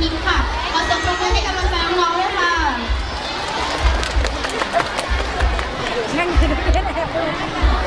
ทิมค่ะ ขอเสียงปรบมือให้กำลังใจน้องด้วยค่ะนั่งคือเพื่อน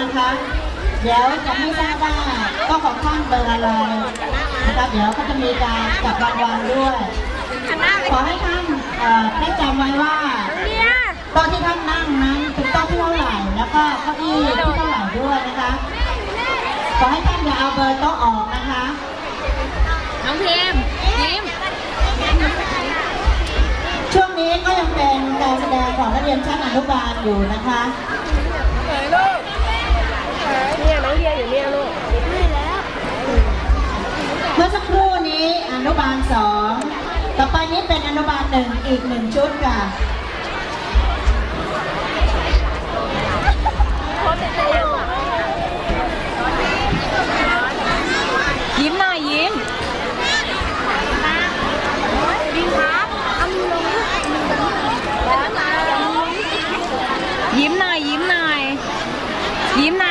นะคะ เดี๋ยวจะไม่ทราบว่าก็ของท่านเบอร์อะไรนะคะเดี๋ยวก็จะมีการจับรางวัลด้วยหันหน้าไปขอให้ท่านเอ่อได้จำไว้ว่าเนี่ยโต๊ะที่ท่านนั่งนั้นเป็นโต๊ะที่เท่าไหร่แล้วก็เก้าอี้ที่เท่าไหร่ด้วยนะคะ ขอให้ท่านอย่าเอาเบอร์โต๊ะออกนะคะน้องพิม การแสดงของนักเรียนชั้นอนุบาลอยู่นะคะเนี่ยน้องเดียอยู่เนี่ยลูกเมื่อสักครู่นี้อนุบาลสองต่อไปนี้เป็นอนุบาลหนึ่งอีกหนึ่งชุดค่ะ Bien